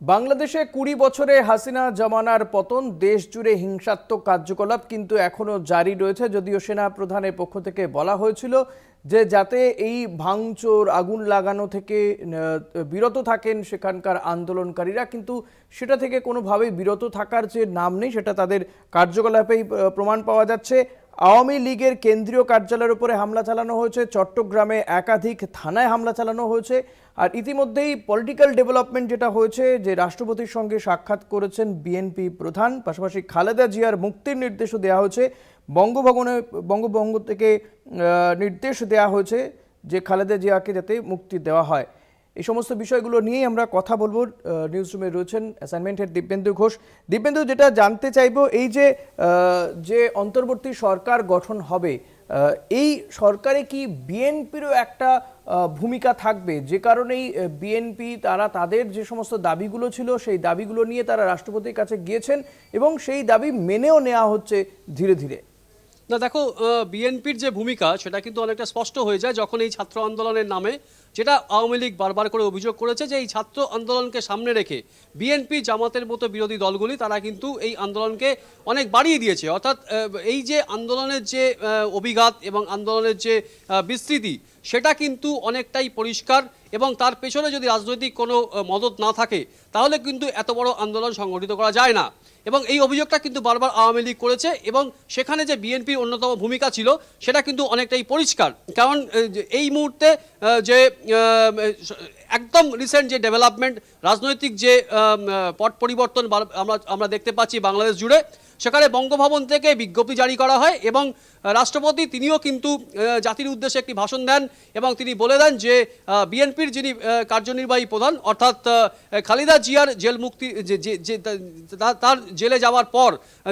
বাংলাদেশে কুড়ি বছরে হাসিনা জমানার পতন দেশ জুড়ে হিংসাত্মক কার্যকলাপ কিন্তু এখনও জারি রয়েছে। যদিও সেনা প্রধানের পক্ষ থেকে বলা হয়েছিল যে যাতে এই ভাঙচুর, আগুন লাগানো থেকে বিরত থাকেন সেখানকার আন্দোলনকারীরা, কিন্তু সেটা থেকে কোনোভাবেই বিরত থাকার যে নাম নেই, সেটা তাদের কার্যকলাপেই প্রমাণ পাওয়া যাচ্ছে। আওয়ামী লীগের কেন্দ্রীয় কার্যালয়ের উপরে হামলা চালানো হয়েছে, চট্টগ্রামে একাধিক থানায় হামলা চালানো হয়েছে, আর ইতিমধ্যেই পলিটিক্যাল ডেভেলপমেন্ট যেটা হয়েছে, যে রাষ্ট্রপতির সঙ্গে সাক্ষাৎ করেছেন বিএনপি প্রধান, পাশাপাশি খালেদা জিয়ার মুক্তির নির্দেশও দেওয়া হয়েছে, বঙ্গভবনে, বঙ্গভঙ্গ থেকে নির্দেশ দেওয়া হয়েছে যে খালেদা জিয়াকে যাতে মুক্তি দেওয়া হয়। এই সমস্ত বিষয়গুলো নিয়েই আমরা কথা বলব নিউজ রুমে রয়েছেন অ্যাসাইনমেন্টের দিব্যেন্দু ঘোষ। দিব্যেন্দু যেটা জানতে চাইব, এই যে যে অন্তর্বর্তী সরকার গঠন হবে এই সরকারে কি বিএনপিরও একটা ভূমিকা থাকবে? যে কারণেই বিএনপি তারা তাদের যে সমস্ত দাবিগুলো ছিল, সেই দাবিগুলো নিয়ে তারা রাষ্ট্রপতির কাছে গিয়েছেন এবং সেই দাবি মেনেও নেওয়া হচ্ছে ধীরে ধীরে। না, দেখো বিএনপির যে ভূমিকা, সেটা কিন্তু অনেকটা স্পষ্ট হয়ে যায় যখন এই ছাত্র আন্দোলনের নামে, যেটা আওয়ামী লীগ বারবার করে অভিযোগ করেছে যে এই ছাত্র আন্দোলনকে সামনে রেখে বিএনপি জামাতের মতো বিরোধী দলগুলি, তারা কিন্তু এই আন্দোলনকে অনেক বাড়িয়ে দিয়েছে। অর্থাৎ এই যে আন্দোলনের যে অভিঘাত এবং আন্দোলনের যে বিস্তৃতি, সেটা কিন্তু অনেকটাই পরিষ্কার এবং তার পেছনে যদি রাজনৈতিক কোনো মদত না থাকে, তাহলে কিন্তু এত বড় আন্দোলন সংগঠিত করা যায় না। এবং এই অভিযোগটা কিন্তু বারবার আওয়ামী লীগ করেছে এবং সেখানে যে বিএনপির অন্যতম ভূমিকা ছিল, সেটা কিন্তু অনেকটাই পরিষ্কার। কারণ এই মুহূর্তে যে একদম রিসেন্ট যে ডেভেলপমেন্ট রাজনৈতিক যে পট পরিবর্তন আমরা আমরা দেখতে পাচ্ছি বাংলাদেশ জুড়ে সেখানে বঙ্গভবন থেকে বিজ্ঞপ্তি জারি করা হয় এবং রাষ্ট্রপতি তিনিও কিন্তু জাতির উদ্দেশ্যে একটি ভাষণ দেন এবং তিনি বলে দেন যে বিএনপির যিনি কার্যনির্বাহী প্রধান, অর্থাৎ খালিদা জিয়ার জেল মুক্তি, যে তার জেলে যাওয়ার পর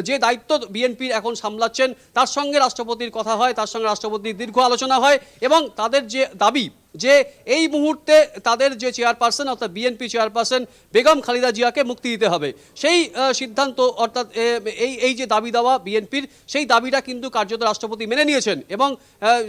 যে দায়িত্ব বিএনপির এখন সামলাচ্ছেন, তার সঙ্গে রাষ্ট্রপতির কথা হয়, তার সঙ্গে রাষ্ট্রপতির দীর্ঘ আলোচনা হয় এবং তাদের যে দাবি যে এই মুহূর্তে তাদের যে চেয়ারপারসন, অর্থাৎ বিএনপি চেয়ারপারসন বেগম খালিদা জিয়াকে মুক্তি দিতে হবে। সেই সিদ্ধান্ত, অর্থাৎ এই এই যে দাবি দেওয়া বিএনপির, সেই দাবিটা কিন্তু কার্যত রাষ্ট্রপতি মেনে নিয়েছেন এবং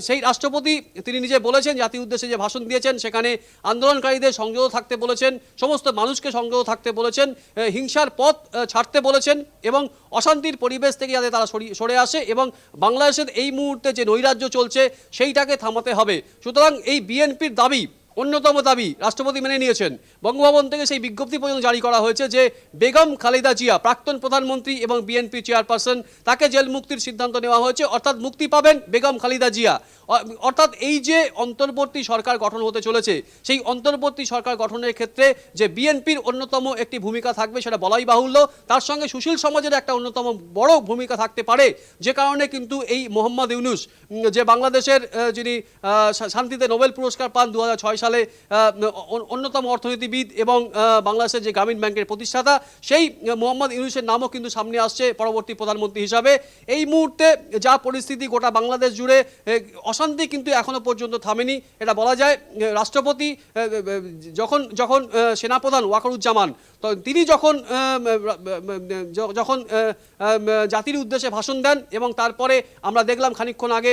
সেই রাষ্ট্রপতি, তিনি নিজে বলেছেন, জাতির উদ্দেশ্যে যে ভাষণ দিয়েছেন, সেখানে আন্দোলনকারীদের সংযত থাকতে বলেছেন, সমস্ত মানুষকে সংযত থাকতে বলেছেন হিংসার পথ ছাড়তে বলেছেন এবং অশান্তির পরিবেশ থেকে যাতে তারা সরি- আসে এবং বাংলাদেশের এই মুহূর্তে যে নৈরাজ্য চলছে, সেইটাকে থামাতে হবে। সুতরাং এই বিএনপির দাবি অন্যতম দাবি রাষ্ট্রপতি মেনে নিয়েছেন। বঙ্গভবন থেকে সেই বিজ্ঞপ্তি পর্যন্ত জারি করা হয়েছে যে বেগম খালেদা জিয়া, প্রাক্তন প্রধানমন্ত্রী এবং বিএনপি চেয়ারপারসন, তাকে জেল মুক্তির সিদ্ধান্ত নেওয়া হয়েছে। অর্থাৎ মুক্তি পাবেন বেগম খালিদা জিয়া। অর্থাৎ এই যে অন্তর্বর্তী সরকার গঠন হতে চলেছে, সেই অন্তর্বর্তী সরকার গঠনের ক্ষেত্রে যে বিএনপির অন্যতম একটি ভূমিকা থাকবে সেটা বলাই বাহুল্য। তার সঙ্গে সুশীল সমাজের একটা অন্যতম বড় ভূমিকা থাকতে পারে। যে কারণে কিন্তু এই মোহাম্মদ ইউনুস যে বাংলাদেশের যিনি শান্তিতে নোবেল পুরস্কার পান দু সালে অন্যতম অর্থনীতিবিদ এবং বাংলাদেশের যে গ্রামীণ ব্যাংকের প্রতিষ্ঠাতা, সেই মোহাম্মদ ইউনুসের নামও কিন্তু সামনে আসছে পরবর্তী প্রধানমন্ত্রী হিসাবে। এই মুহূর্তে যা পরিস্থিতি গোটা বাংলাদেশ জুড়ে অশান্তি কিন্তু এখনও পর্যন্ত থামেনি। এটা বলা যায় রাষ্ট্রপতি যখন যখন সেনাপ্রধান ওয়াকারুজ্জামান তিনি যখন যখন জাতির উদ্দেশ্যে ভাষণ দেন এবং তারপরে আমরা দেখলাম খানিকক্ষণ আগে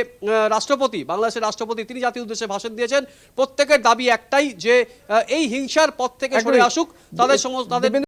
রাষ্ট্রপতি, বাংলাদেশের রাষ্ট্রপতি তিনি জাতির উদ্দেশ্যে ভাষণ দিয়েছেন। প্রত্যেকের দাবি একটাই যে এই হিংসার পথ থেকে সরে আসুক তাদের সমস্ত তাদের